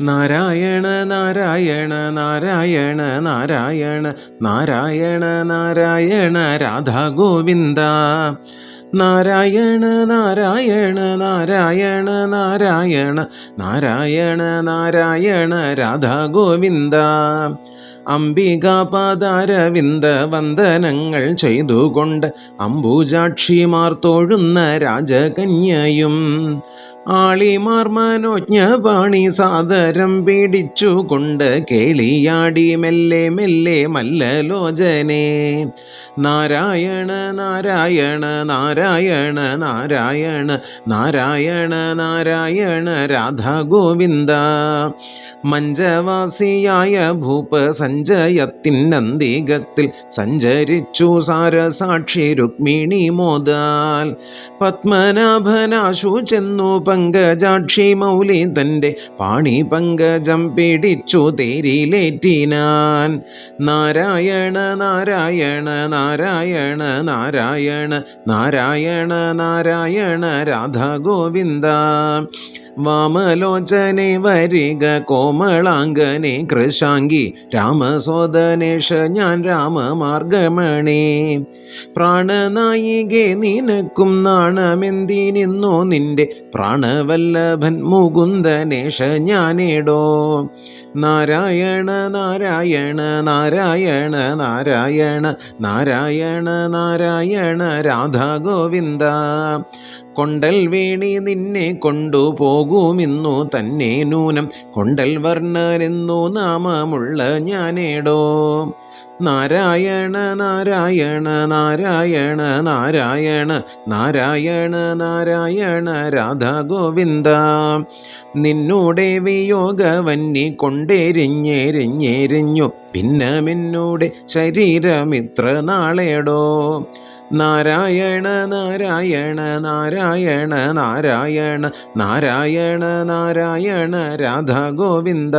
നാരായണ നാരായണ നാരായണ നാരായണ നാരായണ നാരായണ രാധാ ഗോവിന്ദ നാരായണ നാരായണ നാരായണ നാരായണ നാരായണ നാരായണ രാധാ ഗോവിന്ദ അംബികാപാദാരവിന്ദ വന്ദനങ്ങൾ ചെയ്തുകൊണ്ട് അംബുജാക്ഷിമാർ തോഴുന്ന രാജകന്യയും ആളിമാർ മനോജ്ഞ പാണി സാദരം പിടിച്ചുകൊണ്ട് കേളിയാടി മെല്ലെ മെല്ലെ മല്ലലോചനെ. നാരായണ നാരായണ നാരായണ നാരായണ നാരായണ നാരായണ രാധാഗോവിന്ദ. മഞ്ചവാസിയായ ഭൂപ സഞ്ജയത്തിനന്തികത്തിൽ സഞ്ചരിച്ചു സാരസാക്ഷി രുക്മിണി മോദാൽ. പത്മനാഭനാശു ചെന്നു പങ്കജാക്ഷി മൗലി തന്റെ പാണി പങ്കജം പിടിച്ചു തേരിലേറ്റിനാൻ. നാരായണ നാരായണ നാരായണ നാരായണ നാരായണ നാരായണ രാധാ ഗോവിന്ദ വാമലോചനെ വരിക കോമളാംഗനെ കൃശാങ്കി രാമസോദനേഷ ഞാൻ രാമമാർഗമണി. പ്രാണനായികെ നിനക്കും നാണമെന്തിനിന്നോ നിന്റെ പ്രാണവല്ലഭൻ മുകുന്ദനേഷ ഞാനേടോ. നാരായണ നാരായണ നാരായണ നാരായണ നാരായണ നാരായണ രാധാ ഗോവിന്ദ കൊണ്ടൽ വേണി നിന്നെ കൊണ്ടുപോകുമെന്നു തന്നെ നൂനം. കൊണ്ടൽ വർണനെന്നു നാമമുള്ള ഞാനേടോ. നാരായണ നാരായണ നാരായണ നാരായണ നാരായണ നാരായണ രാധാ ഗോവിന്ദ. നിന്നൂടെ വിയോഗവന്നി കൊണ്ടെരിഞ്ഞെരിഞ്ഞെരിഞ്ഞു പിന്നെ മിന്നൂടെ ശരീരമിത്ര നാളേടോ. നാരായണ നാരായണ നാരായണ നാരായണ നാരായണ നാരായണ രാധാ ഗോവിന്ദ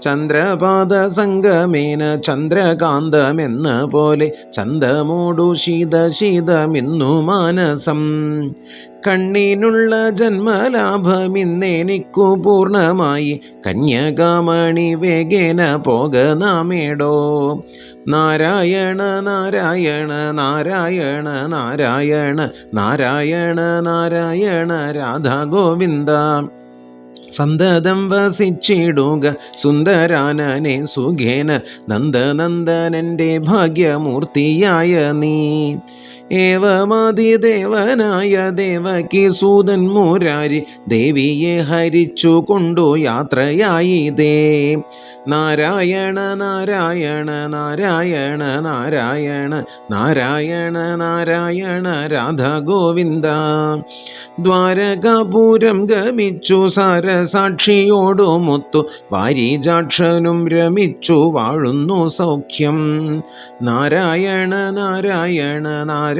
ചന്ദ്രപാദ സംഗമേന ചന്ദ്രകാന്തമെന്ന പോലെ ചന്ദമൂടു ശീത ശീതമെന്നു മാനസം. കണ്ണിനുള്ള ജന്മലാഭമിന്നെനിക്കു പൂർണമായി കന്യകാമണി വേഗേന പോക നാമേടോ. നാരായണ നാരായണ നാരായണ നാരായണ നാരായണ നാരായണ രാധാ ഗോവിന്ദ സന്തതം വസിച്ചിടുക സുന്ദരാനനെ സുഖേന. നന്ദനന്ദനന്റെ ഭാഗ്യമൂർത്തിയായ നീ. ഏവമാതിദേവനായ ദേവകി സൂതൻ മുരാരി ദേവിയെ ഹരിച്ചു കൊണ്ടു യാത്രയായി ദേ നാരായണ നാരായണ നാരായണ നാരായണ നാരായണ നാരായണ രാധാഗോവിന്ദ ദ്വാരകാപുരം ഗമിച്ചു സാരസാക്ഷിയോടുമൊത്തു വാരിജാക്ഷനും രമിച്ചു വാഴുന്നു സൗഖ്യം. നാരായണ നാരായണ നാരായണ